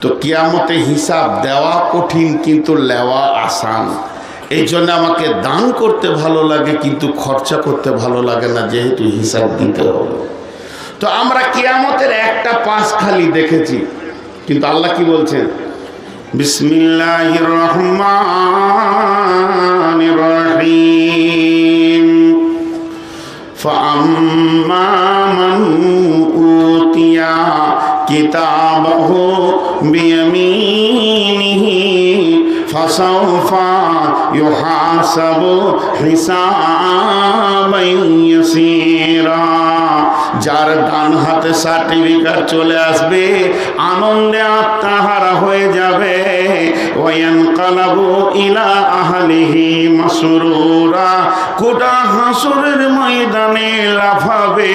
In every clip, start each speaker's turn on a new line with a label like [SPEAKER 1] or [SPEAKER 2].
[SPEAKER 1] তো কিয়ামতে হিসাব দেওয়া কঠিন কিন্তু লেওয়া আসান এই জন্য আমাকে দান করতে ভালো লাগে কিন্তু খরচা করতে ভালো লাগে না যেহেতু হিসাব দিতে হবে তো আমরা কিয়ামতের একটা পাশ খালি দেখেছি কিন্তু আল্লাহ কি বলছেন বিসমিল্লাহ রহমান রহিম فأما من أوتي كتابه بيمينه فسوف يحاسب حسابا يسيرا যার ডান হাতে সার্টিফিকেট চলে আসবে আনন্দে আত্মাহারা হয়ে যাবে ওয়ান কালাবু ইলা আহলিহি মাসরুরা কোটা হাসুরের ময়দানে লাফাবে,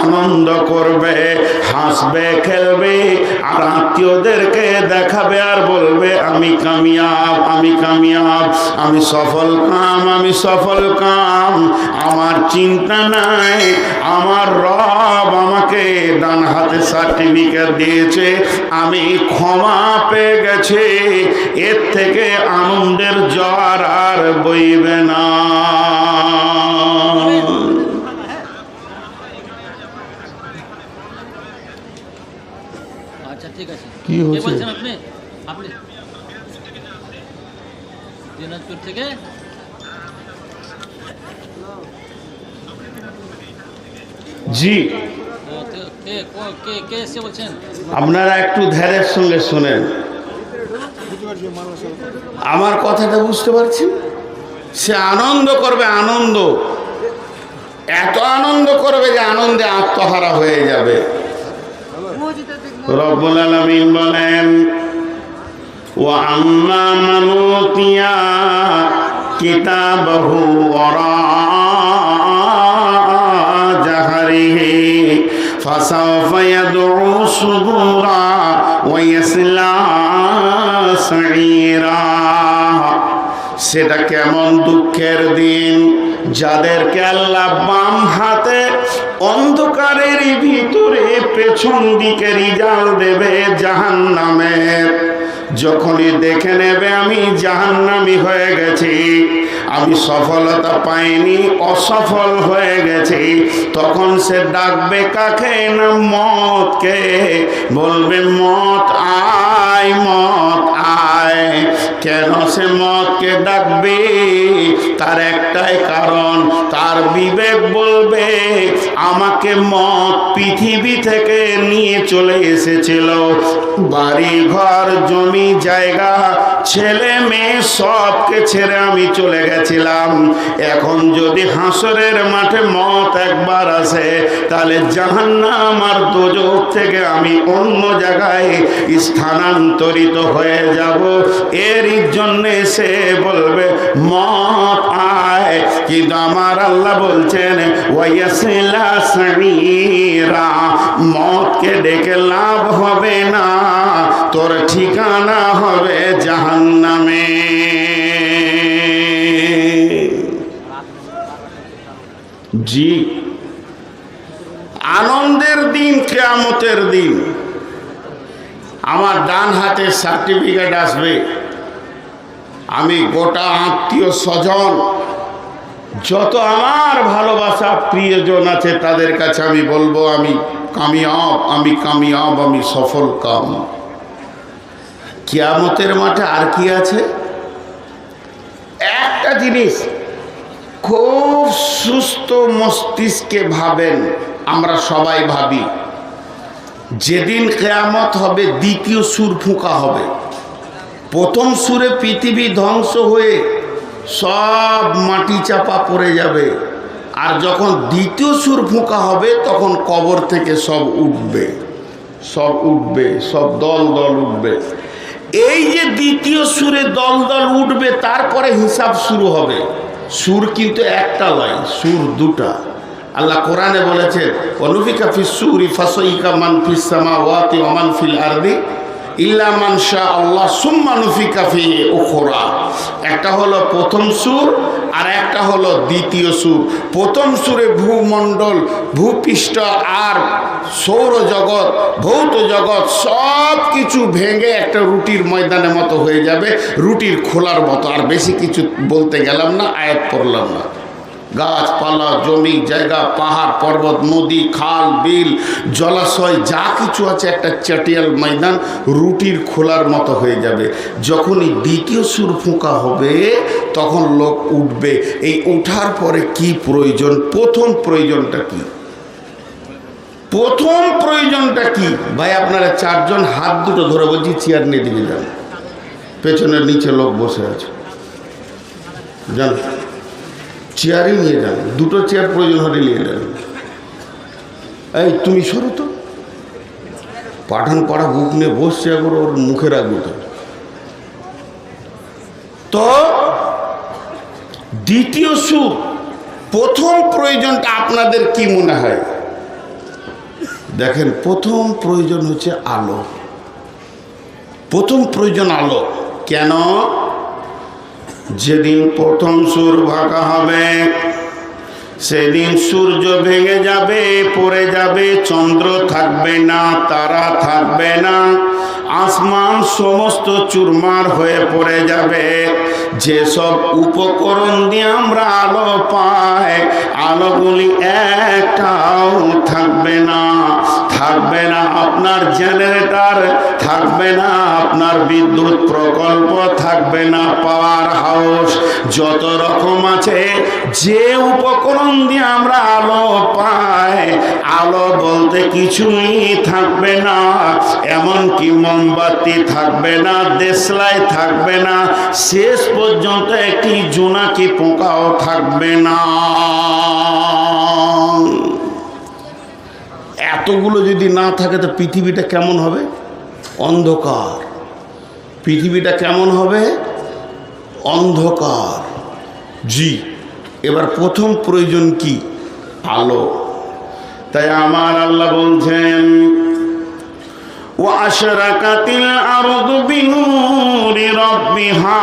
[SPEAKER 1] আনন্দ করবে, হাসবে, খেলবে, আর আত্মীয়দেরকে দেখাবে আর বলবে, আমি কামিয়াব আমি কামিয়াব, আমি সফল কাম, আমি সফল কাম, আমার চিন্তা নাই, আমার রব আমাকে ডান হাতে সার্টিফিকেট দিয়েছে, আমি ক্ষমা পেয়ে গেছে, এর থেকে আনন্দের জ্বর আর বইবে না। কি হচ্ছে?
[SPEAKER 2] আপনি? আপনি। দিনাজপুর থেকে?
[SPEAKER 1] জি।
[SPEAKER 2] কে কে কে এসে বলছেন?
[SPEAKER 1] আপনারা একটু ধ্যানের সঙ্গে শোনেন। আমার কথাটা বুঝতে পারছেন? সে আনন্দ করবে আনন্দ এত আনন্দ করবে যে আনন্দে আত্মহারা হয়ে যাবে রব্বুল আলামিন বলেন ও আম্মা মানুতিয়া কিতাবহু ওরা জাহারিহি فسوف يدعو صبورا ويصلى سعيرا সেটা কেমন দুঃখের দিন? যাদেরকে আল্লাহ বাম হাতে অন্ধকারের ভিতরে পেছন দিকে রিজাল দেবে জাহান নামের যখনই দেখে নেবে আমি জাহান্নামি হয়ে গেছি, আমি সফলতা পাইনি, অসফল হয়ে গেছি, তখন সে ডাকবে কাকে না মতকে বলবে মত আয় মত আয়। কেন সে মতকে ডাকবে? তার একটাই কারণ, তার বিবেক বলবে, আমাকে মত পৃথিবী থেকে নিয়ে চলে এসেছিল। বাড়ি, ঘর, জমি, জায়গা, ছেলে, মেয়ে, সবকে ছেড়ে আমি চলে গেছিলাম। এখন যদি হাসরের মাঠে মত একবার আসে, তাহলে জাহান্নাম আর দোজক থেকে আমি অন্য জায়গায় স্থানান্তরিত হয়ে যাব। জন্যে সে বলবে, মত আয়। কিন্তু আমার আল্লাহ বলছেন সামিরা মতকে ডেকে লাভ হবে না। তোর ঠিকানা হবে জাহান্নামে। জি। আনন্দের দিন, কেয়ামতের দিন। আমার ডান হাতে সার্টিফিকেট আসবে। আমি গোটা আত্মীয় স্বজন, যত আমার ভালোবাসা প্রিয়জন আছে, তাদের কাছে আমি বলব, আমি কামিয়াব আমি কামিয়াব, আমি সফল কাম। কিয়ামতের মাঠে আর কি আছে? একটা জিনিস, খুব সুস্থ মস্তিষ্কে ভাবেন, আমরা সবাই ভাবি, যেদিন কেয়ামত হবে, দ্বিতীয় সুর ফুঁকা হবে। প্রথম সুরে পৃথিবী ধ্বংস হয়ে সব মাটি চাপা পড়ে যাবে। আর যখন দ্বিতীয় সুর ফোঁকা হবে, তখন কবর থেকে সব উঠবে। সব উঠবে, সব দল দল উঠবে। এই যে দ্বিতীয় সুরে দল দল উঠবে, তারপরে হিসাব শুরু হবে। সুর কিন্তু একটা নয়, সুর দুটা। আল্লাহ কোরআনে বলেছেন অনুফিকা ফিস সুরি ফাসইকা মান ফিস সামাওয়াতি ওয়া মান ফিল আরদি। ইল্লা মান শা আল্লাহ সুম্মা নুফিকা ফি উখরা। একটা হলো প্রথম সুর আর একটা হলো দ্বিতীয় সুর। প্রথম সুরে ভূমণ্ডল, ভূপৃষ্ঠ আর সৌরজগৎ ভৌত জগৎ সব কিছু ভেঙে একটা রুটির ময়দানের মতো হয়ে যাবে, রুটির খোলার মতো। আর বেশি কিছু বলতে গেলাম না, আয়াত পড়লাম না। গাছপালা, জমি, জায়গা, পাহাড়, পর্বত, নদী, খাল, বিল, জলাশয়, যা কিছু আছে একটা চাটিয়াল ময়দান রুটির খোলার মতো হয়ে যাবে। যখনই দ্বিতীয় সুর ফোঁকা হবে, তখন লোক উঠবে। এই ওঠার পরে কি প্রয়োজন? প্রথম প্রয়োজনটা কি? প্রথম প্রয়োজনটা কি? ভাই, আপনারা চারজন হাত দুটো ধরে বলছি, চেয়ার নিয়ে দিকে যান। পেছনের নিচে লোক বসে আছে। যান। চেয়ারই নিয়ে যান, দুটো চেয়ার প্রয়োজন হলে নিয়ে যান। এই, তুমি সরো তো। পাঠান পাড়া বুক নিয়ে বসছে একবার ওর মুখে রাখব তো তো দ্বিতীয় সুর প্রথম প্রয়োজনটা আপনাদের কি মনে হয়? দেখেন, প্রথম প্রয়োজন হচ্ছে আলো। প্রথম প্রয়োজন আলো। কেন? যেদিন প্রথম সুর ভাঙা হবে, সেদিন সূর্য ভেঙে যাবে, পড়ে যাবে, চন্দ্র থাকবে না, তারা থাকবে না, আসমান সমস্ত চুরমার হয়ে পড়ে যাবে। যেসব উপকরণ দিয়ে আমরা আলো পাই, আলোগুলি একটাও থাকবে না। থাকবে না আপনার জেনারেটর, থাকবে না আপনার বিদ্যুৎ প্রকল্প, থাকবে না পাওয়ার হাউস। যত রকম আছে, যে উপকরণ দিয়ে আমরা আলো পাই, আলো বলতে কিছুই থাকবে না। এমনকি মোমবাতি থাকবে না, দেশলাই থাকবে না, শেষ পর্যন্ত একটি জোনাকি পোকাও থাকবে না। এতগুলো যদি না থাকে, তো পৃথিবীটা কেমন হবে? অন্ধকার। পৃথিবীটা কেমন হবে? অন্ধকার। জি, এবার প্রথম প্রয়োজন কি? আলো। তাই আমার আল্লাহ বলছেন ও আশরাকাতিল আরদু বিনুরি রাব্বিহা।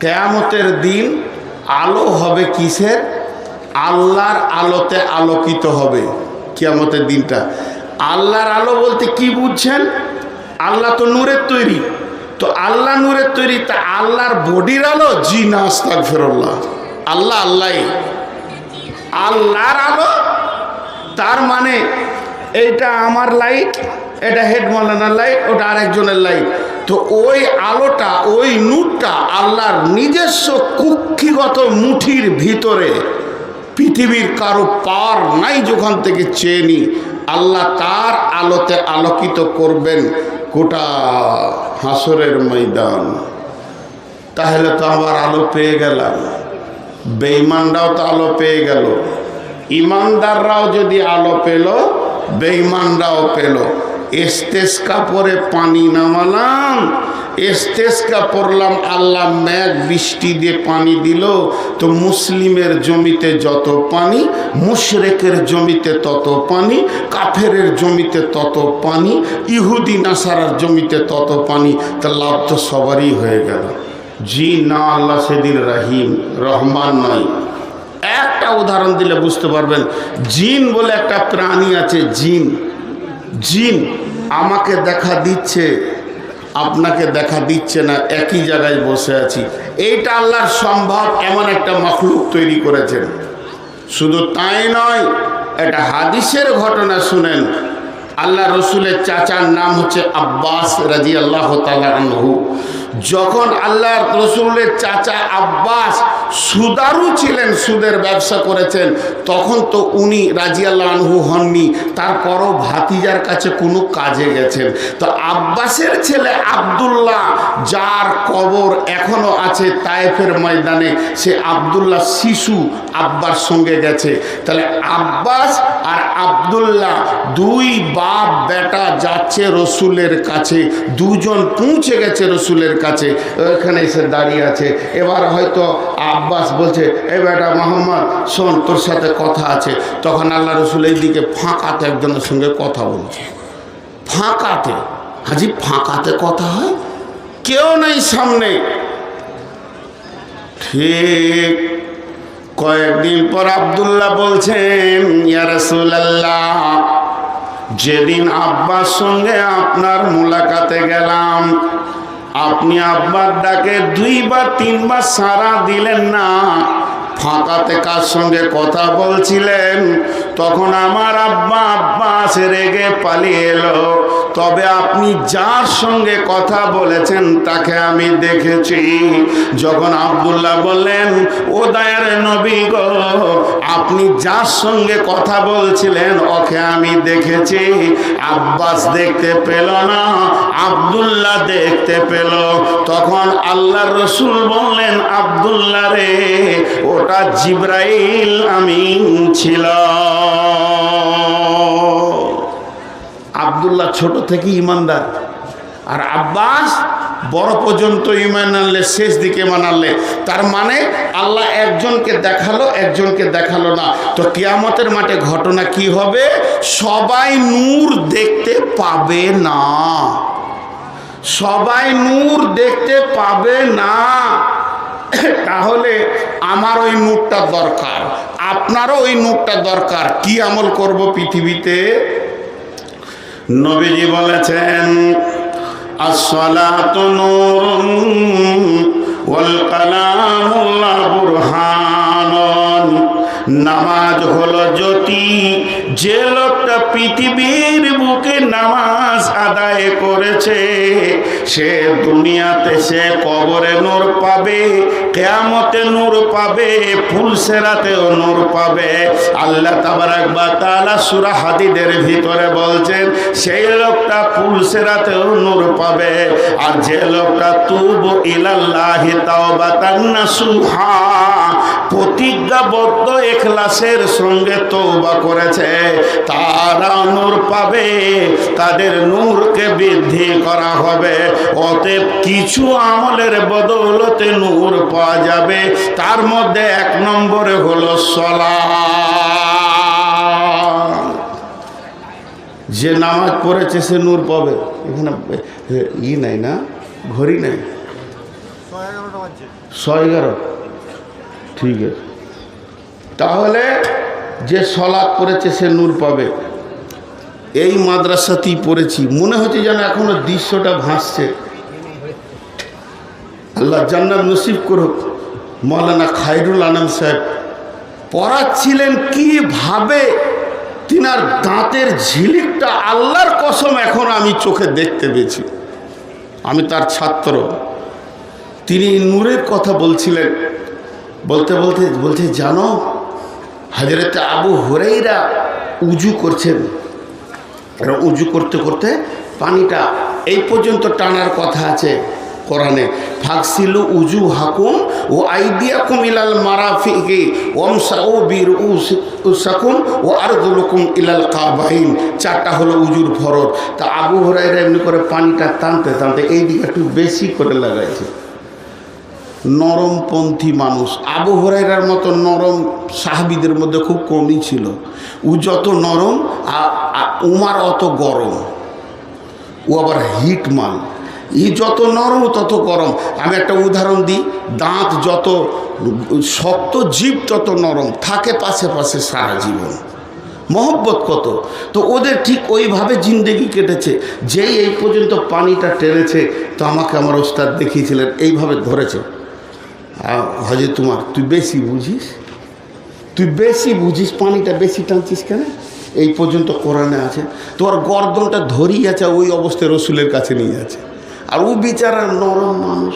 [SPEAKER 1] কেয়ামতের দিন আলো হবে কিসের? আল্লাহর আলোতে আলোকিত হবে কেয়ামতের দিনটা। আল্লাহর আলো বলতে কি বুঝছেন? আল্লাহ তো নূরের তৈরি। তো আল্লাহ নূরের তৈরি, তা আল্লাহর বডির আলো? জি না আস্তাক ফেরল্লাহ আল্লাহ আল্লাহ। আল্লাহর আলো? তার মানে এইটা আমার লাইট, এটা হেড লাইট, ওটা আরেকজনের লাইট। তো ওই আলোটা, ওই নূরটা আল্লাহর নিজস্ব কুক্ষিগত মুঠির ভিতরে পৃথিবীর কারও পার নাই যখন থেকে চেয়ে নি। আল্লাহ তার আলোতে আলোকিত করবেন গোটা হাসরের ময়দান। তাহলে তো আবার আলো পেয়ে গেলাম। বেঈমানরাও তো আলো পেয়ে গেল। ইমানদাররাও যদি আলো পেল, বেঈমানরাও পেল। এস্তেস্কা পরে পানি নামালাম এস্তেস্কা পড়লাম, আল্লাহ ম্যাগ বৃষ্টি দিয়ে পানি দিল। তো মুসলিমের জমিতে যত পানি, মুশরেকের জমিতে তত পানি, কাফেরের জমিতে তত পানি, ইহুদি, নাসারার জমিতে তত পানি। তা লাভ তো সবারই হয়ে গেল। জি না, আল্লাহ সেদিন রাহিম, রহমান নয়। একটা উদাহরণ দিলে বুঝতে পারবেন, জিন বলে একটা প্রাণী আছে, জিন। জিন আমাকে দেখা দিচ্ছে, আপনাকে দেখা দিচ্ছে না, একই জায়গায় বসে আছি। এইটা আল্লাহর সম্ভব, এমন একটা মখলুক তৈরি করেছেন। শুধু তাই নয় এটা হাদিসের ঘটনা শুনেন। আল্লাহ রসুলের চাচার নাম হচ্ছে আব্বাস রাজি আল্লাহ আনহু। যখন আল্লাহ রসুলের চাচা আব্বাস সুদারু ছিলেন, সুদের ব্যবসা করেছেন, তখন তো উনি রাজিয়াল্লাহ আনহু হননি, তারপরও ভাতিজার কাছে কোনো কাজে গেছেন। তো আব্বাসের ছেলে আবদুল্লাহ, যার কবর এখনও আছে তায়েফের ময়দানে, সে আবদুল্লাহ শিশু আব্বার সঙ্গে গেছে। তাহলে আব্বাস আর আবদুল্লাহ দুই বাপ বেটা যাচ্ছে রসুলের কাছে, দুজন পৌঁছে গেছে রসুলের কাছে ওখানে এসে দাঁড়িয়ে আছে। এবার হয়তো আব্বাস বলছে, এ বেটা মোহাম্মদ, শোন, তোর সাথে কথা আছে। তখন আল্লাহ রসুল এই দিকে ফাঁকাতে একজনের সঙ্গে কথা বলছে। ফাঁকাতে? হাজি, ফাঁকাতে কথা হয়? কেউ নেই সামনে। ঠিক কয়েকদিন পর আবদুল্লাহ বলছেন, ইয়া রাসূলুল্লাহ, যেদিন আব্বার সঙ্গে আপনার মুলাকাতে গেলাম আপনি আব্বার ডাকে দুইবার তিনবার সারা দিলেন না ফাঁকাতে কার সঙ্গে কথা বলছিলেন? তখন আমার আব্বা আব্বাস রেগে পালিয়ে এলো। তবে আপনি যার সঙ্গে কথা বলেছেন তাকে আমি দেখেছি। যখন আবদুল্লাহ বললেন, ও দায়ের নবী গো, আপনি যার সঙ্গে কথা বলছিলেন ওকে আমি দেখেছি। আব্বাস দেখতে পেল না, আবদুল্লাহ দেখতে পেল। তখন আল্লাহ রসুল বললেন, আবদুল্লাহ রে, ওটা জিব্রাইল আমি ছিল। আবদুল্লাহ ছোট থেকে ইমানদার। আর আব্বাস বড় পর্যন্ত ইমান আনলে, শেষ দিকে ইমান আনলে। তার মানে আল্লাহ একজনকে দেখাল একজনকে দেখাল না। তো কিয়ামতের মাঠে ঘটনা কি হবে? সবাই নূর দেখতে পাবে না। সবাই নূর দেখতে পাবে না। তাহলে আমার ওই নূরটা দরকার। আপনারও ওই নূরটা দরকার। কি আমল করব পৃথিবীতে? নবীজি বলেছেন, আসসালাতু নূরুন ওয়াল কালামুল্লাহ বুরহানুন নামাজ হলো জ্যোতি। যে লোকটা পৃথিবীর বুকে নামাজ আদায় করেছে, সে দুনিয়াতে সে কবরে নূর পাবে, কেয়ামতে নূর পাবে, ফুল ফুলসেরাতেও নূর পাবে। আল্লাহ তাবারাক বা তাআলা সূরা হাদিদের ভিতরে বলছেন, সেই লোকটা ফুলসেরাতেও নূর পাবে, আর যে লোকটা তুব ইলাল্লাহি তাওবাতান নাসুহা প্রতিজ্ঞাবদ্ধ এখলাসের সঙ্গে তৌবা করেছে। তারা নূর পাবে তাদের নূরকে বৃদ্ধি করা হবে। অতএব কিছু আমলের বদৌলতে নূর পাওয়া যাবে। তার মধ্যে এক নম্বরে হলো সলা যে নামাজ পড়েছে সে নূর পাবে। এখানে ই নাই না? ঘড়ি নাই? ছয় এগারো। ঠিক আছে। তাহলে যে সলাৎ পড়েছে সে নূর পাবে। এই মাদ্রাসাতেই পড়েছি। মনে হচ্ছে যেন এখনও দৃশ্যটা ভাসছে। আল্লাহ জান্নাত নসিব করুক। মৌলানা খায়রুল আলম সাহেব পড়াচ্ছিলেন কীভাবে তিনার দাঁতের ঝিলিকটা আল্লাহর কসম এখন আমি চোখে দেখতে পেয়েছি। আমি তার ছাত্র। তিনি নূরের কথা বলছিলেন। বলতে বলতে বলতে জানো হাজরত আবু হরেইরা উজু করছেন। উজু করতে করতে পানিটা এই পর্যন্ত টানার কথা আছে কোরআনে। ফাকসিলু উজু হাকুম ও আইডিয়া আইদিয়াকুম ইলাল মারাফিকে ওম সাউ বীর উসাকুম ও আর আরদুলকুম ইলাল কাবাহিন চারটা হলো উজুর ফরজ। তা আবু হরাইরা এমনি করে পানিটা টানতে টানতে এই দিকে একটু বেশি করে লাগাইছে। নরমপন্থী মানুষ। আবু হরাইরার মতো নরম সাহাবিদের মধ্যে খুব কমই ছিল। ও যত নরম উমার অত গরম। ও আবার হিট মাল ই যত নরম, তত গরম। আমি একটা উদাহরণ দিই, দাঁত যত শক্ত জীব তত নরম, থাকে পাশে পাশে সারা জীবন। মহব্বত কত? তো ওদের ঠিক ওইভাবে জিন্দেগি কেটেছে। যেই এই পর্যন্ত পানিটা টেনেছে, তো আমাকে আমার ওস্তাদ দেখিয়েছিলেন, এইভাবে ধরেছে। হজে তোমার, তুই বেশি বুঝিস? তুই বেশি বুঝিস, পানিটা বেশি টানছিস কেন? এই পর্যন্ত কোরআনে আছে তোমার গর্দনটা ধরিয়ে আছে, ওই অবস্থায় রসুলের কাছে নিয়ে আছে। আর ও বিচারা নরম মানুষ,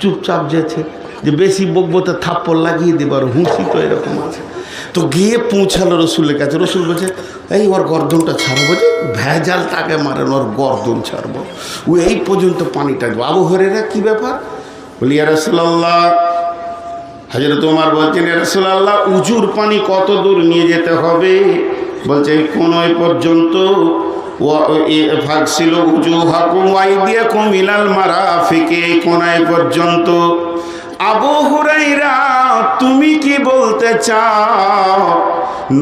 [SPEAKER 1] চুপচাপ যেছে, যে বেশি বকবো তো থাপ্পড় লাগিয়ে দেবার হুঁসি তো এরকম আছে। তো গিয়ে পৌঁছালো রসুলের কাছে, রসুল বলছে, এই ওর গর্দনটা ছাড়বো যে, ভেজাল তাকে মারেন, ওর গর্দন ছাড়বো। ও এই পর্যন্ত পানিটা আবু হরেরা কী ব্যাপার? বলি আর রসুল্লাহ হাজরত তোমার বলছেন রসুল্লাহ উজুর পানি কত দূর নিয়ে যেতে হবে? বলছে কোন পর্যন্ত ছিল উজু হাকুম ওয়াই দিয়ে কমিলাল মারা ফিকে কোনায় পর্যন্ত আবু হুরাইরা, তুমি কি বলতে চাও?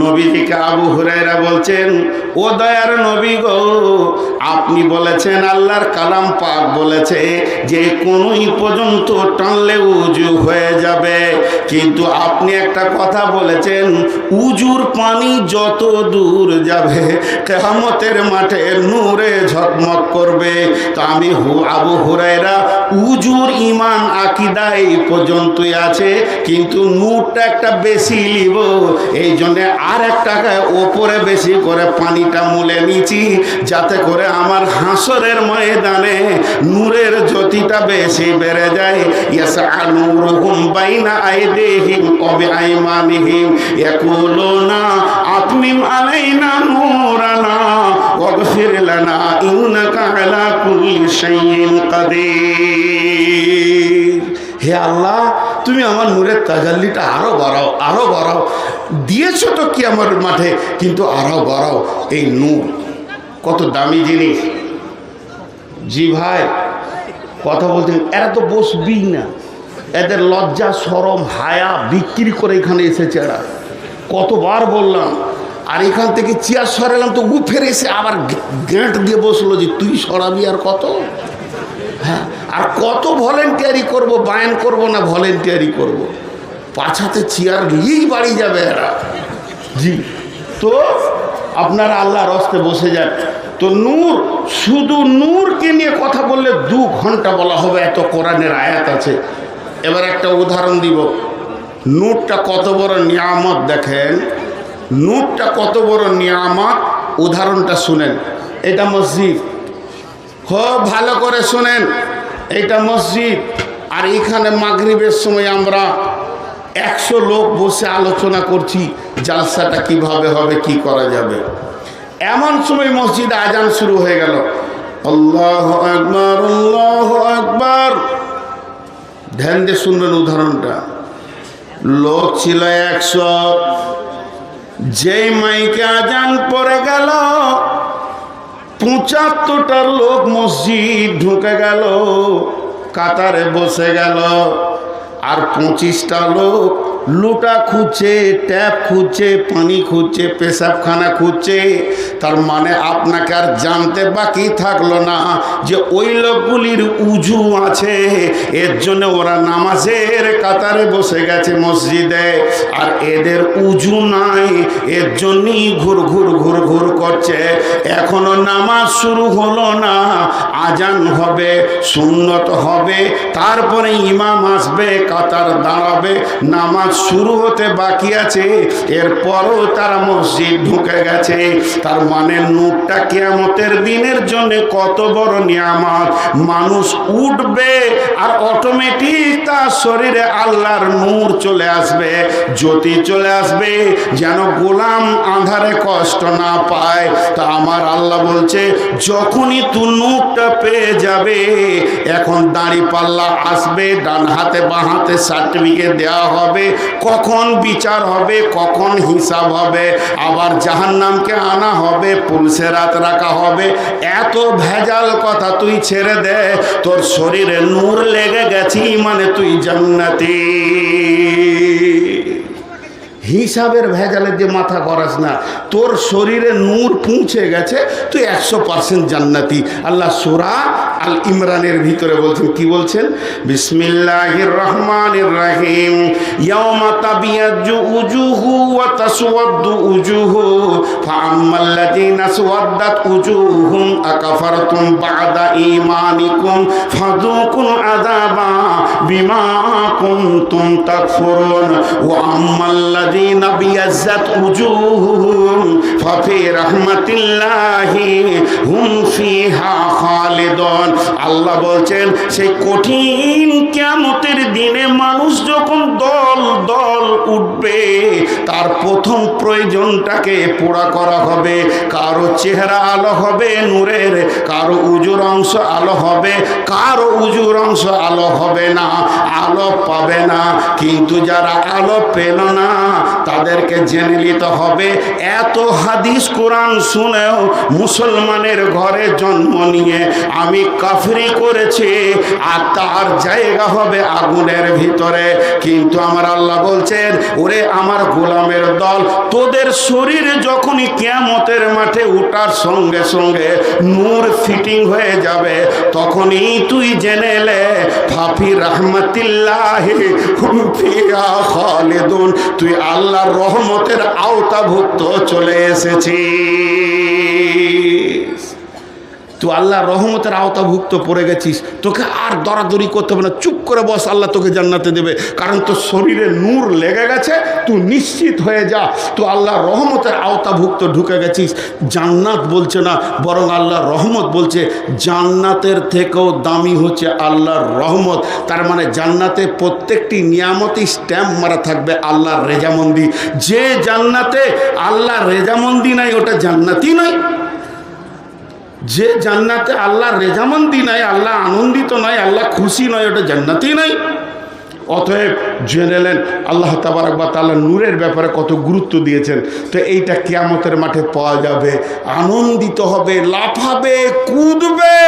[SPEAKER 1] নবীজিকে আবু হুরাইরা বলছেন, ও দয়ার নবী গো, আপনি বলেছেন আল্লাহর কালাম পাক বলেছে যে কোনই পর্যন্ত টানলে উজু হয়ে যাবে। কিন্তু আপনি একটা কথা বলেছেন, উজুর পানি যত দূর যাবে কেহামতের মাঠে নূরে ঝকমক করবে। তো আমি আবু হুরাইরা, উজুর ইমান আকিদা এই পর্যন্তই আছে, কিন্তু নূরটা একটা বেশি লিব। এই জন্যে আর এক টাকায় ওপরে বেশি করে পানিটা মুলে নিচ্ছি, যাতে করে আমার হাসরের ময়দানে নূরের জ্যোতিটা বেশি বেড়ে যায়। ইয়াসা নূরুহুম বাইনা আইদিহিম ওয়া বিআইমানিহিম। ইয়াকুলুনা, আতমিম আলাইনা নূরানা, ওয়াগফির লানা ইন্নাকা আলা কুল্লি শাইইন কাদির। হে আল্লাহ, তুমি আমার নূরের তাজাল্লিটা আরও বাড়াও আরও বাড়াও। দিয়েছ তো কি আমার মাঠে, কিন্তু আরও বাড়াও। এই নূর, কত দামি জিনিস। জি ভাই, কথা বলতে এরা তো বসবি না। এদের লজ্জা, সরম, হায়া বিক্রি করে এখানে এসেছে এরা। কতবার বললাম, আর এখান থেকে চেয়ার সরালাম তো উফের এসে আবার গেঁট দিয়ে বসল যে, তুই সরাবি আর কত? হ্যাঁ আর কত ভলেন্টিয়ারি করব, বায়ান করব না ভলেন্টিয়ারি করব। পাছাতে চেয়ার নিয়েই বাড়ি যাবে এরা। জি, তো আপনারা আল্লাহর রস্তে বসে যান। তো নূর, শুধু নূরকে নিয়ে কথা বললে দু ঘণ্টা বলা হবে, এত কোরআনের আয়াত আছে। এবার একটা উদাহরণ দিব। নূরটা কত বড় নিয়ামত দেখেন? নূরটা কত বড় নিয়ামত? উদাহরণটা শুনেন। এটা মসজিদ। খুব ভালো করে শোনেন। এটা মসজিদ। আর এখানে মাগরিবের সময় আমরা একশো লোক বসে আলোচনা করছি, জালসাটা কীভাবে হবে, কি করা যাবে। এমন সময় মসজিদে আজান শুরু হয়ে গেল। আল্লাহ আকবর আল্লাহ আকবর। ধ্যান দিয়ে শুনবেন উদাহরণটা। লোক ছিল একশো। যেই মাইকে আজান পড়ে গেল পঁচাত্তরটা লোক মসজিদ ঢুকে গেল কাতারে বসে গেল আর পঁচিশটা লোক লুটা খুঁজছে, ট্যাপ খুঁজছে, পানি খুঁজছে, পেশাবখানা খুঁজছে। তার মানে আপনাকে আর জানতে বাকি থাকল না যে ওই লোকগুলির উজু আছে। এর জন্য ওরা নামাজের কাতারে বসে গেছে মসজিদে। আর এদের উজু নাই, এর জন্যই ঘুর ঘুর ঘুর ঘুর করছে। এখনও নামাজ শুরু হলো না, আজান হবে, সুন্নত হবে, তারপরে ইমাম আসবে, কাতার দাঁড়াবে, নামাজ শুরু হতে বাকি আছে, এরপরও তারা মসজিদ ঢুকে গেছে। তার মানে নূরটা কেয়ামতের দিনের জন্য কত বড় নিয়ামত। মানুষ উঠবে আর অটোমেটিক তার শরীরে আল্লাহর নূর চলে আসবে। জ্যোতি চলে আসবে, যেন গোলাম আধারে কষ্ট না পায়। তা আমার আল্লাহ বলছে, যখনই তু নূরটা পেয়ে যাবে, এখন দাড়ি পাল্লা আসবে ডান হাতে বাঁ হাতে সার্টিফিকেট দেওয়া হবে কখন বিচার হবে, কখন হিসাব হবে, আবার জাহান্নামকে আনা হবে পুলিশে রাত রাখা হবে। এত ভেজাল কথা তুই ছেড়ে দে, তোর শরীরে নূর লেগে গেছি মানে তুই জান্নাতি। হিসাবের ভেজালে যে মাথা করাস না, তোর শরীরে নূর পৌঁছে গেছে, তুই একশো পার্সেন্ট জান্নাতি। আল্লাহ সুরা আল ইমরানের ভিতরে বলছেন, কি বলছেন? বিসমিল্লাহির রহমানির রহিম ইয়াউমা তাবিয়াজ্জু উজুহু ওয়া তাসওয়াদ্দু উজুহু, ফাআম্মাল্লাযীনা আসওয়াদ্দাত উজুহুম, আকাফারতুম বা'দা ঈমানিকুম, ফাযুকুল আযাবা বিমা কুনতুম তাকফুরুন, ওয়া আম্মাল্লাযীনা বিয়াজ্জাত উজুহুম ফাফি রাহমাতিল্লাহি হুম ফিহা খালিদন। আল্লাহ বলছেন, সেই কঠিন কিয়ামতের দিনে মানুষ যখন দল দল উঠবে, তার প্রথম প্রয়োজনটাকে পোড়া করা হবে। কারও চেহারা আলো হবে নূরের, কারও উজুর অংশ আলো হবে, কারও উজুর অংশ আলো হবে না, আলো পাবে না। কিন্তু যারা আলো পেল না, তাদেরকে জেনে নিতে হবে, এত হাদিস কোরআন শুনেও মুসলমানের ঘরে জন্ম নিয়ে আমি কাফরি করেছি, আর তার জায়গা হবে আগুনের ভিতরে। কিন্তু আমার আল্লাহ বলছেন, ওরে আমার গোলামের দল, তোদের শরীরে যখনই কেয়ামতের মাঠে উঠার সঙ্গে সঙ্গে নূর ফিটিং হয়ে যাবে, তখনই তুই জেনে লে, ফাফি রহমতিল্লাহ তুই আল্লাহর রহমতের আওতাভুক্ত চলে এসেছিস। তুই আল্লাহ রহমতের আওতাভুক্ত পড়ে গেছিস, তোকে আর দরাদরি করতে হবে না। চুপ করে বস, আল্লাহ তোকে জান্নাতে দেবে। কারণ তোর শরীরে নূর লেগে গেছে, তুই নিশ্চিত হয়ে যা, তুই আল্লাহ রহমতের আওতাভুক্ত ঢুকে গেছিস। জান্নাত বলছে না, বরং আল্লাহ রহমত বলছে, জান্নাতের থেকেও দামি হচ্ছে আল্লাহর রহমত। তার মানে জান্নাতে প্রত্যেকটি নিয়ামতই স্ট্যাম্প মারা থাকবে আল্লাহর রেজামন্দি। যে জান্নাতে আল্লাহর রেজামন্দি নাই, ওটা জান্নাতই নয়। যে জান্নাতে আল্লাহ রেজামন্দি নাই, আল্লাহ আনন্দিত নয় আল্লাহ খুশি নয় ওটা জান্নাতি নাই। অতএব জেনেলেন আল্লাহ তাবারকবা তাল্লাহ নূরের ব্যাপারে কত গুরুত্ব দিয়েছেন। তো এইটা কেয়ামতের মাঠে পাওয়া যাবে। আনন্দিত হবে, লাফাবে, কুদবে,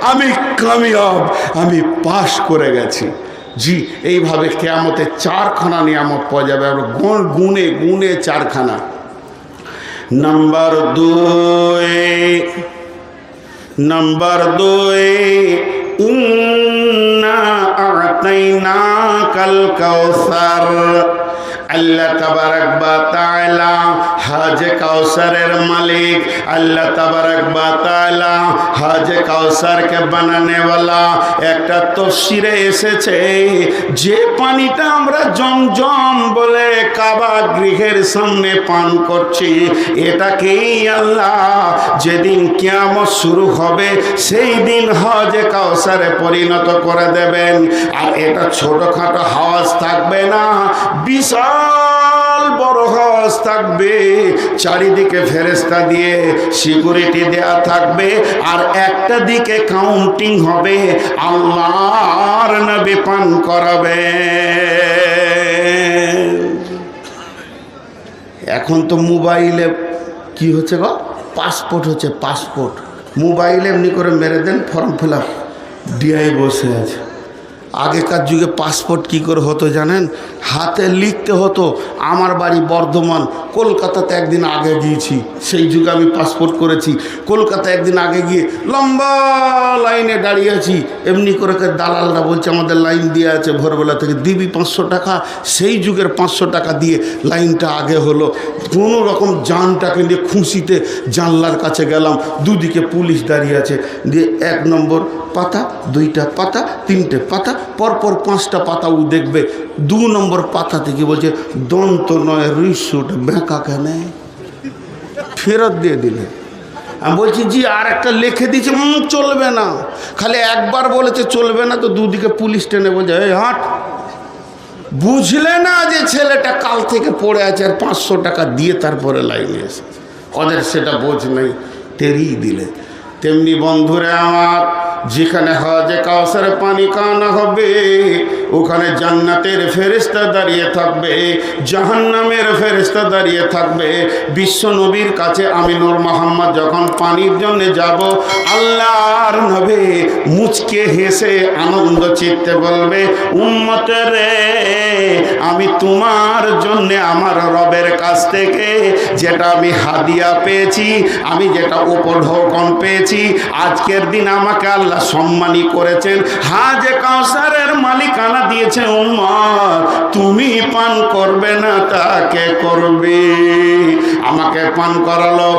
[SPEAKER 1] আমি কামিয়াব, আমি পাশ করে গেছি। জি, এইভাবে কেয়ামতে চারখানা নিয়ামত পাওয়া যাবে। গুণ, গুণে গুণে চারখানা। নাম্বার দুই নাম্বার দুই ইন্না আতাইনা কাল কাউসার আল্লাহ তাবারাক বা তাআলা হাজে কাউসারের মালিক। আল্লাহ তাবারাক বা তাআলা হাজে কাউসারকে বানানে वाला একটা তফসিরে এসেছে, যে পানিটা আমরা জমজম বলে কাবা গৃহের সামনে পান করছি, এটাকেই আল্লাহ যেদিন কিয়ামত শুরু হবে, সেই দিন হজে কাউসারে পরিণত করে দেবেন। আর এটা ছোটখাটো হাওয়াজ থাকবে না, বিশাল বড় থাকবে। চারিদিকে ফেরেস্তা দিয়ে সিকিউরিটি দেয়া থাকবে। আর একটা দিকে কাউন্টিং হবে। আল্লাহর নবী পান করাবে। এখন তো মোবাইলে কি হচ্ছে গো? পাসপোর্ট হচ্ছে, পাসপোর্ট। মোবাইলে এমনি করে মেরে দেন form fill up D I বসে আছে। আগেকার যুগে পাসপোর্ট কি করে হতো জানেন? হাতে লিখতে হতো, আমার বাড়ি বর্ধমান, কলকাতাতে একদিন আগে গিয়েছি, সেই যুগে আমি পাসপোর্ট করেছি, কলকাতা একদিন আগে গিয়ে লম্বা লাইনে দাঁড়িয়ে আছি। এমনি করে দালালরা বলছে, আমাদের লাইন দিয়ে আছে ভোরবেলা থেকে, দিবি পাঁচশো টাকা? সেই যুগের পাঁচশো টাকা দিয়ে লাইনটা আগে হলো। কোনো রকম যানটাকে নিয়ে খুশিতে জানলার কাছে গেলাম, দুদিকে পুলিশ দাঁড়িয়ে আছে। দিয়ে এক নম্বর পাতা, দুইটা পাতা, তিনটে পাতা পরপর পাঁচটা পাতা ও দেখবে, দু নম্বর পাতা থেকে বলছে, দন্ত নয়, রিসুট বেঁকা কেন? ফেরত দিয়ে দিলে। আমি বলছি, জি আর একটা লিখে দিয়েছে চলবে না। খালি একবার বলেছে, চলবে না। তো দুদিকে পুলিশ টেনে বলছে, এই, হাট, বুঝলে না যে ছেলেটা কাল থেকে পড়ে আছে আর পাঁচশো টাকা দিয়ে তারপরে লাইনে এসেছে? ওদের সেটা বোঝ নেই তেরিয়ে দিলে। তেমনি বন্ধুরা আমার যেখানে হজে কাউসার পানি কানা হবে ওখানে জান্নাতের ফেরেস্তা দাঁড়িয়ে থাকবে, জাহান্নামের ফেরেস্তা দাঁড়িয়ে থাকবে। বিশ্ব নবীর কাছে আমি নূর মোহাম্মদ যখন পানির জন্য যাব, আল্লাহর নবে মুচকে হেসে আনন্দ চিত্তে বলবে, উম্মতে আমি তোমার জন্যে আমার রবের কাছ থেকে যেটা আমি হাদিয়া পেয়েছি, আমি যেটা উপঢৌকন পেয়েছি, আজকের দিন আমাকে আল্লাহ সম্মানী করেছেন। হাজে কাউসারের মালিকানা দিয়েছে উম্মত তুমি পান করবে না তাকে করবে। আমাকে পান করালো।